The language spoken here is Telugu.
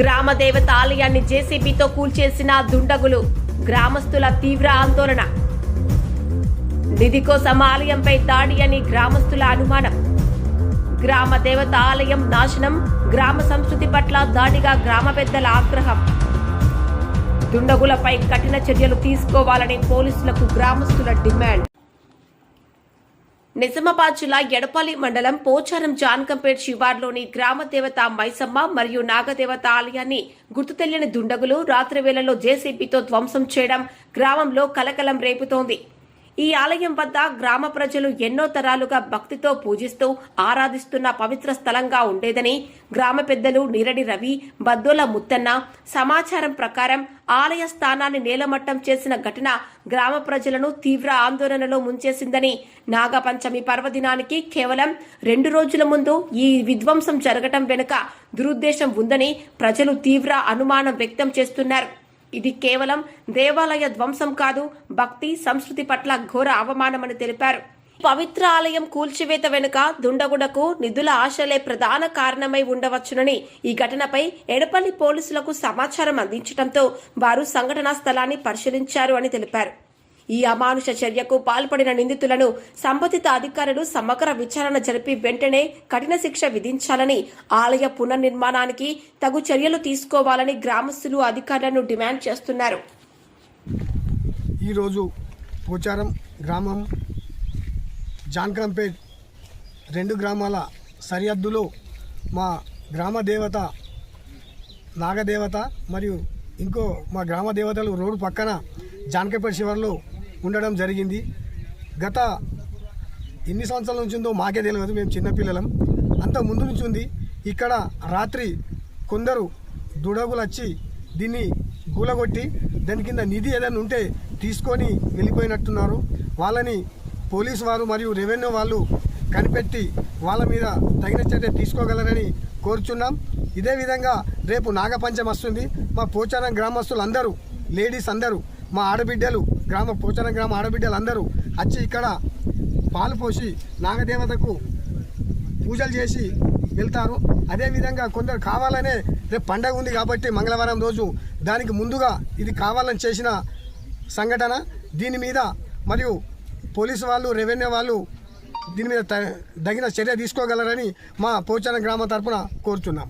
గ్రామ దేవత ఆలయాన్ని జేసీబీతో కూల్చేసిన దుండగులు గ్రామస్తుల తీవ్ర ఆందోళన. నిధి కోసం ఆలయంపై దాడి అని గ్రామస్తుల అనుమానం. గ్రామ దేవత ఆలయం నాశనం గ్రామ సంస్కృతి పట్ల దాడిగా గ్రామ పెద్దల ఆగ్రహం. దుండగులపై కఠిన చర్యలు తీసుకోవాలని పోలీసులకు గ్రామస్తుల డిమాండ్. నిజామాబాద్ జిల్లా ఎడపల్లి మండలం పోచారం జాన్కంపేట్ శివార్లోని గ్రామ దేవత మైసమ్మ మరియు నాగదేవత ఆలయాన్ని గుర్తు తెలియని దుండగులు రాత్రి వేళల్లో జేసీబీతో ధ్వంసం చేయడం గ్రామంలో కలకలం రేపుతోంది. ఈ ఆలయం వద్ద గ్రామ ప్రజలు ఎన్నో తరాలుగా భక్తితో పూజిస్తూ ఆరాధిస్తున్న పవిత్ర స్థలంగా ఉండేదని గ్రామ పెద్దలు నీరడి రవి బద్దోల ముత్తన్న సమాచారం ప్రకారం ఆలయ స్థానాన్ని నేలమట్టం చేసిన ఘటన గ్రామ ప్రజలను తీవ్ర ఆందోళనలో ముంచేసిందని నాగపంచమి పర్వదినానికి కేవలం రెండు రోజుల ముందు ఈ విధ్వంసం జరగటం వెనుక దురుద్దేశం ఉందని ప్రజలు తీవ్ర అనుమానం వ్యక్తం చేస్తున్నారు. ఇది కేవలం దేవాలయ ధ్వంసం కాదు భక్తి సంస్కృతి పట్ల ఘోర అవమానమని తెలిపారు. పవిత్ర ఆలయం కూల్చివేత వెనుక దుండగుడకు నిధుల ఆశలే ప్రధాన కారణమై ఉండవచ్చునని ఈ ఘటనపై ఎడపల్లి పోలీసులకు సమాచారం అందించడంతో వారు సంఘటనా స్థలాన్ని పరిశీలించారు అని తెలిపారు. ఈ అమానుష చర్యకు పాల్పడిన నిందితులను సంబంధిత అధికారులు సమగ్ర విచారణ జరిపి వెంటనే కఠిన శిక్ష విధించాలని ఆలయ పునర్నిర్మాణానికి తగు చర్యలు తీసుకోవాలని గ్రామస్తులు అధికారులను డిమాండ్ చేస్తున్నారు. ఈరోజు పోచారం గ్రామం జాన్కంపేట్ రెండు గ్రామాల సరిహద్దులో మా గ్రామ దేవత నాగదేవత మరియు ఇంకో మా గ్రామ దేవతలు రోడ్డు పక్కన జానకపేట శివర్లో ఉండడం జరిగింది. గత ఎన్ని సంవత్సరాల నుంచి ఉందో మాకే తెలియదు మేము చిన్నపిల్లలం అంత ముందు నుంచి ఉంది. ఇక్కడ రాత్రి కొందరు దుడగులు వచ్చి దీన్ని గూలగొట్టి దాని కింద నిధి ఏదైనా ఉంటే తీసుకొని వెళ్ళిపోయినట్టున్నారు. వాళ్ళని పోలీసు వారు మరియు రెవెన్యూ వాళ్ళు కనిపెట్టి వాళ్ళ మీద తగిన చర్య తీసుకోగలరని కోరుచున్నాం. ఇదే విధంగా రేపు నాగపంచం వస్తుంది. మా పోచారం గ్రామస్తులు అందరూ లేడీస్ అందరూ మా ఆడబిడ్డలు గ్రామ పోచారం గ్రామ ఆడబిడ్డలు అందరూ వచ్చి ఇక్కడ పాలు పోసి నాగదేవతకు పూజలు చేసి వెళ్తారు. అదేవిధంగా కొందరు కావాలనే రేపు పండగ ఉంది కాబట్టి మంగళవారం రోజు దానికి ముందుగా ఇది కావాలని చేసిన సంఘటన. దీని మీద మరియు పోలీసు వాళ్ళు రెవెన్యూ వాళ్ళు దీని మీద త- తగిన చర్య తీసుకోగలరని మా పోచారం గ్రామం తరఫున కోరుచున్నాం